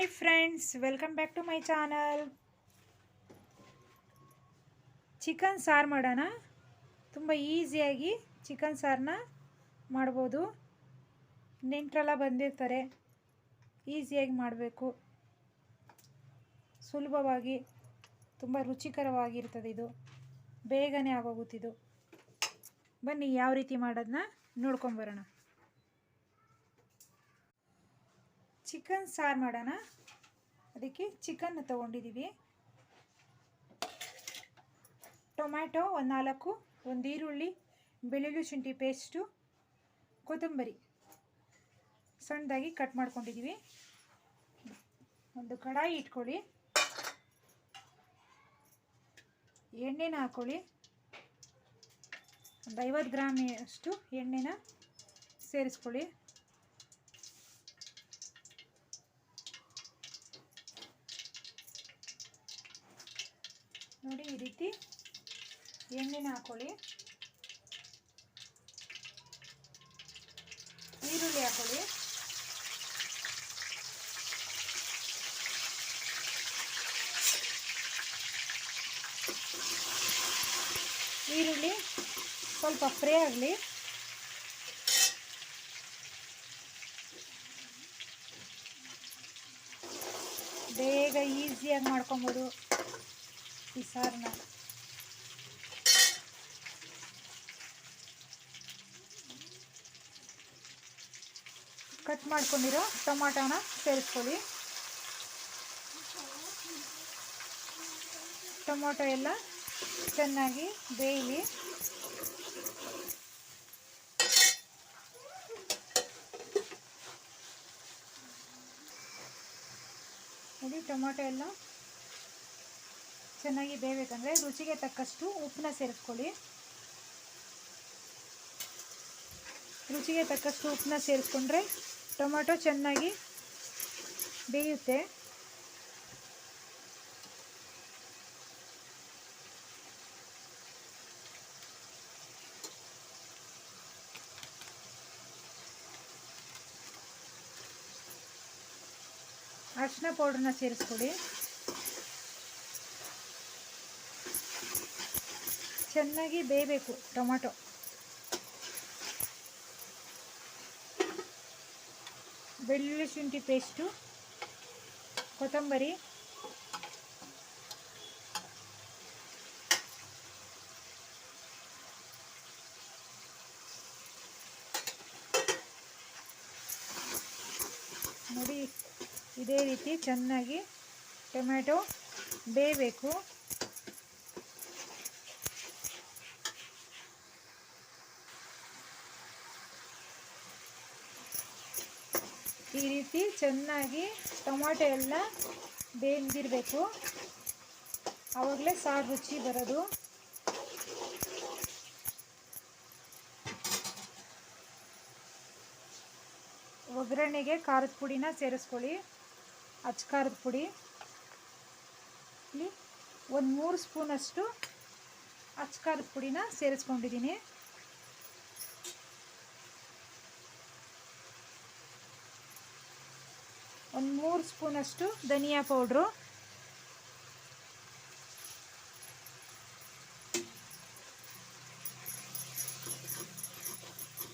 Hi friends welcome back to my channel chicken ಸಾರು ಮಾಡೋಣ? ತುಂಬ ಈಸಿಯಾಗಿ ಚಿಕನ್ ಸಾರನ್ನ ಮಾಡ್ಬೋದು. ನೆಂಟರೆಲ್ಲ ಬಂದಿರ್ತಾರೆ. ಈಸಿಯಾಗಿ ಮಾಡಬೇಕು. ಸುಲಭವಾಗಿ, ತುಂಬ ರುಚಿಕರವಾಗಿರ್ತದೆ ಇದು. ಬೇಗನೆ ಆಗೋಗುತ್ತಿದು ಬನ್ನಿ, ಯಾವ ರೀತಿ ಮಾಡೋದನ್ನ ನೋಡ್ಕೊಂಬರೋಣ ಚಿಕನ್ ಸಾರು ಮಾಡೋಣ. ಅದಕ್ಕೆ ಚಿಕನ್ ತೊಗೊಂಡಿದ್ದೀವಿ ಟೊಮ್ಯಾಟೊ ಒಂದು ನಾಲ್ಕು, ಒಂದು ಈರುಳ್ಳಿ, ಬೆಳ್ಳುಳ್ಳಿ ಶುಂಠಿ ಪೇಸ್ಟು, ಕೊತ್ತಂಬರಿ ಸಣ್ಣದಾಗಿ ಕಟ್ ಮಾಡ್ಕೊಂಡಿದ್ದೀವಿ ಒಂದು ಕಡಾಯಿ ಇಟ್ಕೊಳ್ಳಿ. ಎಣ್ಣೆನ ಹಾಕ್ಕೊಳ್ಳಿ ಒಂದು ಐವತ್ತು ಎಣ್ಣೆನ ಸೇರಿಸ್ಕೊಳ್ಳಿ. ನೋಡಿ ಈ ರೀತಿ ಎಣ್ಣೆನ ಹಾಕೊಳ್ಳಿ. ಈರುಳ್ಳಿ ಹಾಕೊಳ್ಳಿ. ಈರುಳ್ಳಿ ಸ್ವಲ್ಪ ಫ್ರೈ ಆಗಲಿ. ಬೇಗ ಈಸಿಯಾಗಿ ಮಾಡ್ಕೊಬೋದು. ಈ ಸಾರನ್ನ ಕಟ್ ಮಾಡ್ಕೊಂಡಿರೋ ಟೊಮಾಟೋನ ಸೇರಿಸ್ಕೊಳ್ಳಿ. ಟೊಮೊಟೊ ಎಲ್ಲ ಚೆನ್ನಾಗಿ ಬೇಯಲಿ. ನೋಡಿ ಟೊಮೊಟೊ ಎಲ್ಲ ಚೆನ್ನಾಗಿ ಬೇಯಬೇಕಂದ್ರೆ ರುಚಿಗೆ ತಕ್ಕಷ್ಟು ಉಪ್ಪನ್ನ ಸೇರಿಸ್ಕೊಳ್ಳಿ. ರುಚಿಗೆ ತಕ್ಕಷ್ಟು ಉಪ್ಪನ್ನ ಸೇರಿಸ್ಕೊಂಡ್ರೆ ಟೊಮೆಟೊ ಚೆನ್ನಾಗಿ ಬೇಯುತ್ತೆ. ಅರಿಶಿನ ಪೌಡ್ರನ್ನ ಸೇರಿಸ್ಕೊಳ್ಳಿ. ಚೆನ್ನಾಗಿ ಬೇಯಬೇಕು ಟೊಮೆಟೊ. ಬೆಳ್ಳುಳ್ಳಿ ಶುಂಠಿ ಪೇಸ್ಟು ಕೊತ್ತಂಬರಿ ನೋಡಿ ಇದೇ ರೀತಿ ಚೆನ್ನಾಗಿ ಟೊಮ್ಯಾಟೊ ಬೇಯಬೇಕು. ಈ ರೀತಿ ಚೆನ್ನಾಗಿ ಟೊಮಾಟೊ ಎಲ್ಲ ಬೇಯ್ದಿರಬೇಕು ಆವಾಗಲೇ ಸಾರು ರುಚಿ ಬರೋದು. ಒಗ್ಗರಣೆಗೆ ಖಾರದ ಪುಡಿನ ಸೇರಿಸ್ಕೊಳ್ಳಿ. ಅಚ್ಚ ಖಾರದ ಪುಡಿ. ಒಂದು ಮೂರು ಸ್ಪೂನಷ್ಟು ಅಚ್ಚ ಖಾರದ ಪುಡಿನ ಸೇರಿಸ್ಕೊಂಡಿದ್ದೀನಿ. ಒಂದು ಮೂರು ಸ್ಪೂನಷ್ಟು ಧನಿಯಾ ಪೌಡ್ರು.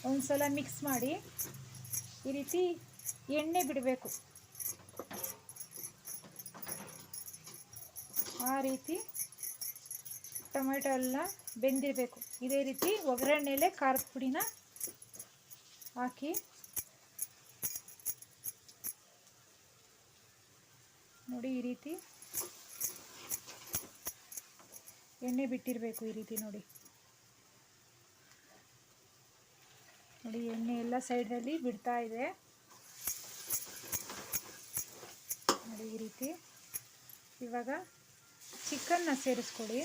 ಒಂದು ಸಲ ಮಿಕ್ಸ್ ಮಾಡಿ ಈ ರೀತಿ ಎಣ್ಣೆ ಬಿಡಬೇಕು. ಆ ರೀತಿ ಟೊಮೆಟೊ ಎಲ್ಲ ಬೆಂದಿರಬೇಕು. ಇದೇ ರೀತಿ ಒಗ್ಗರಣೆಯಲ್ಲೇ ಖಾರದ ಪುಡಿನ ಹಾಕಿ ನೋಡಿ ಈ ರೀತಿ. ಎಣ್ಣೆ ಬಿಟ್ಟಿರಬೇಕು ಈ ರೀತಿ ನೋಡಿ. ನೋಡಿ ಎಣ್ಣೆ ಎಲ್ಲ ಸೈಡಲ್ಲಿ ಬಿಡ್ತಾ ಇದೆ. ನೋಡಿ ಈ ರೀತಿ. ಇವಾಗ ಚಿಕನ್ನ ಸೇರಿಸ್ಕೊಡಿ.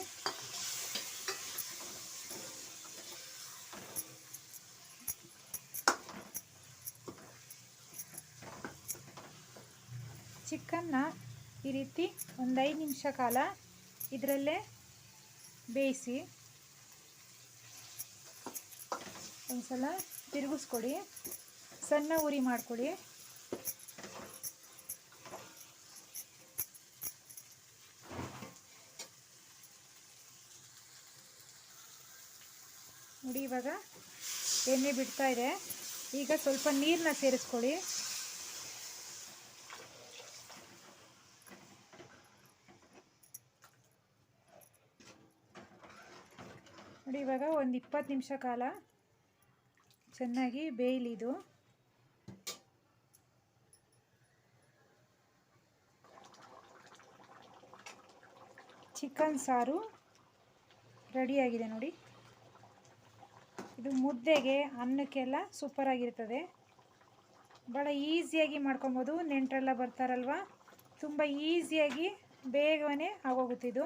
ಚಿಕನ್ನ ಈ ರೀತಿ ಒಂದು ಐದು ನಿಮಿಷ ಕಾಲ ಇದರಲ್ಲೇ ಬೇಯಿಸಿ ಒಂದು ಸಲ ತಿರುಗಿಸ್ಕೊಡಿ. ಸಣ್ಣ ಉರಿ ಮಾಡ್ಕೊಳ್ಳಿ ನೋಡಿ ಇವಾಗ ಎಣ್ಣೆ ಬಿಡ್ತಾ ಇದೆ. ಈಗ ಸ್ವಲ್ಪ ನೀರನ್ನ ಸೇರಿಸ್ಕೊಳ್ಳಿ ನೋಡಿ, ಇವಾಗ ಒಂದು ಇಪ್ಪತ್ತು ನಿಮಿಷ ಕಾಲ ಚೆನ್ನಾಗಿ ಬೇಯಲಿದು. ಚಿಕನ್ ಸಾರು ರೆಡಿಯಾಗಿದೆ ನೋಡಿ. ಇದು ಮುದ್ದೆಗೆ ಅನ್ನಕ್ಕೆಲ್ಲ ಸೂಪರಾಗಿರ್ತದೆ ಭಾಳ ಈಸಿಯಾಗಿ ಮಾಡ್ಕೊಬೋದು. ನೆಂಟರೆಲ್ಲ ಬರ್ತಾರಲ್ವ? ತುಂಬ ಈಸಿಯಾಗಿ ಬೇಗನೆ ಆಗೋಗುತ್ತಿದ್ದು